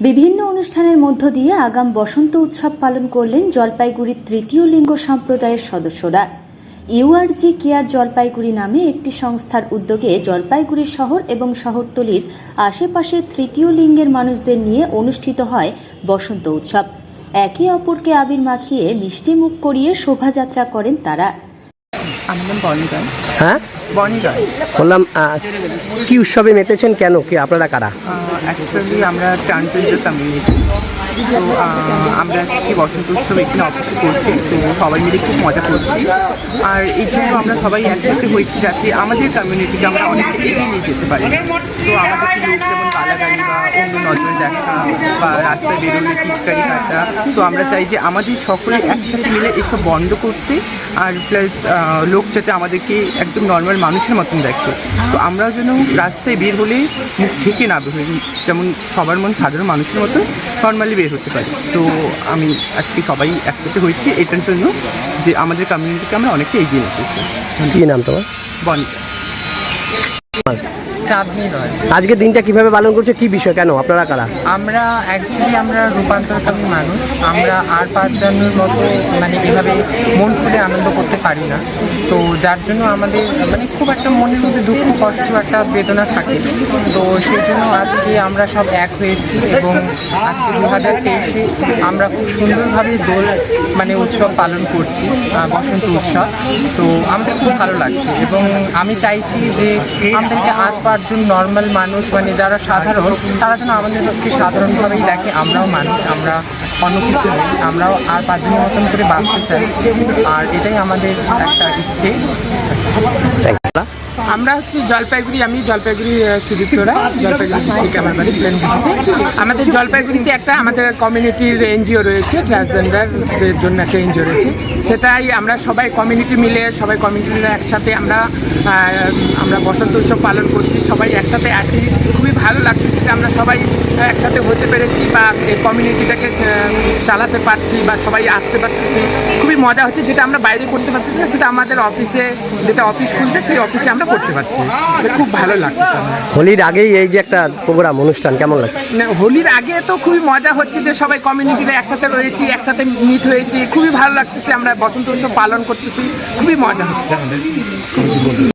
বিভিন্ন অনুষ্ঠানের মধ্য দিয়ে আগাম বসন্ত উৎসব পালন করলেন জলপাইগুড়ির তৃতীয় লিঙ্গ সম্প্রদায়ের সদস্যরা। ইউআরজি কেয়ার জলপাইগুড়ি নামে একটি সংস্থার উদ্যোগে জলপাইগুড়ি শহর এবং শহরতলির আশেপাশের তৃতীয় লিঙ্গের মানুষদের নিয়ে অনুষ্ঠিত হয় বসন্ত উৎসব। একে অপরকে আবির মাখিয়ে মিষ্টি মুখ করিয়ে শোভাযাত্রা করেন তারা। আমার নাম হ্যাঁ? বললাম কি উৎসবে মেতেছেন কেন? কি আপনারা কারা? অ্যাকচুয়ালি আমরা ট্রান্সজেন্ডার কমিউনিটি তো আমরা আজকে বসন্ত উৎসব এখানে অপেক্ষা করছি তো সবাই মিলে খুব মজা করছি। আর এই জন্য আমরা সবাই একসাথে হয়েছি যাতে আমাদের কমিউনিটিকে আমরা অনেক এগিয়ে নিয়ে যেতে পারি। তো আমাদের যেমন বা অন্য নজরে দেখা বা রাস্তায় বেরোলে টিটকারি কাটা সো আমরা চাই যে আমাদের সকলে একসাথে মিলে এসব বন্ধ করতে আর প্লাস লোক যাতে আমাদেরকে একদম নর্মাল মানুষের মতন দেখে। তো আমরাও যেন রাস্তায় বের হলে মুখ থেকে না বের যেমন সবার মন সাধারণ মানুষের মতো নর্মালি বের হতে পারি। তো আমি আজকে সবাই একসাথে হয়েছি এটার জন্য যে আমাদের কমিউনিটিকে আমরা অনেকটা এগিয়ে নিতে চাই কি নাম তোমার? বনিতা চাঁদনি নয়। আজকে দিনটা কীভাবে পালন করছে? কি বিষয়? কেন? আপনারা কারা? আমরা অ্যাকচুয়ালি আমরা রূপান্তরকামী মানুষ। আমরা আর পাঁচজনের মতো মানে এভাবে মন খুলে আনন্দ করতে পারি না। তো যার জন্য আমাদের মানে খুব একটা মনের মধ্যে দুঃখ কষ্ট একটা বেদনা থাকে। তো সেই জন্য আজকে আমরা সব এক হয়েছি এবং আজকে দু হাজার তেইশে আমরা খুব সুন্দরভাবে দোল মানে উৎসব পালন করছি বসন্ত উৎসব। তো আমাদের খুব ভালো লাগছে এবং আমি চাইছি যে আমাদেরকে আজ পাঁচজন নর্মাল মানুষ মানে যারা সাধারণ, তারা যেন আমাদের আমাদেরকে সাধারণভাবেই দেখে, আমরাও মানুষ, আমরা অন্য কিছু নেই, আমরাও আর পাঁচজনের মতন করে বাঁচতে চাই। আর এটাই আমাদের একটা ইচ্ছে। আমরা হচ্ছে জলপাইগুড়ি আমি জলপাইগুড়ি আহ, সুদীপ্ত জলপাইগুড়ি আমার বাড়ি। আমাদের জলপাইগুড়িতে একটা আমাদের কমিউনিটির এনজিও রয়েছে ট্রান্সজেন্ডারদের জন্য একটা এনজিও রয়েছে। সেটাই আমরা সবাই কমিউনিটি মিলে সবাই কমিউনিটি মিলে একসাথে আমরা আমরা বসন্ত উৎসব পালন করছি সবাই একসাথে আছি। খুবই ভালো লাগছে যে আমরা সবাই একসাথে হতে পেরেছি বা এই কমিউনিটিটাকে চালাতে পারছি বা সবাই আসতে পারছি। খুবই মজা হচ্ছে যেটা আমরা বাইরে করতে পারছি না সেটা আমাদের অফিসে যেটা অফিস খুলছে সেই অফিসে আমরা করতে পারছি। খুব ভালো লাগছে। হোলির আগেই এই যে একটা প্রোগ্রাম অনুষ্ঠান কেমন লাগছে? হোলির আগে তো খুবই মজা হচ্ছে যে সবাই কমিউনিটিতে একসাথে রয়েছি একসাথে মিট হয়েছি। খুবই ভালো লাগতেছে আমরা বসন্ত উৎসব পালন করতেছি। খুবই মজা হচ্ছে। আমাদের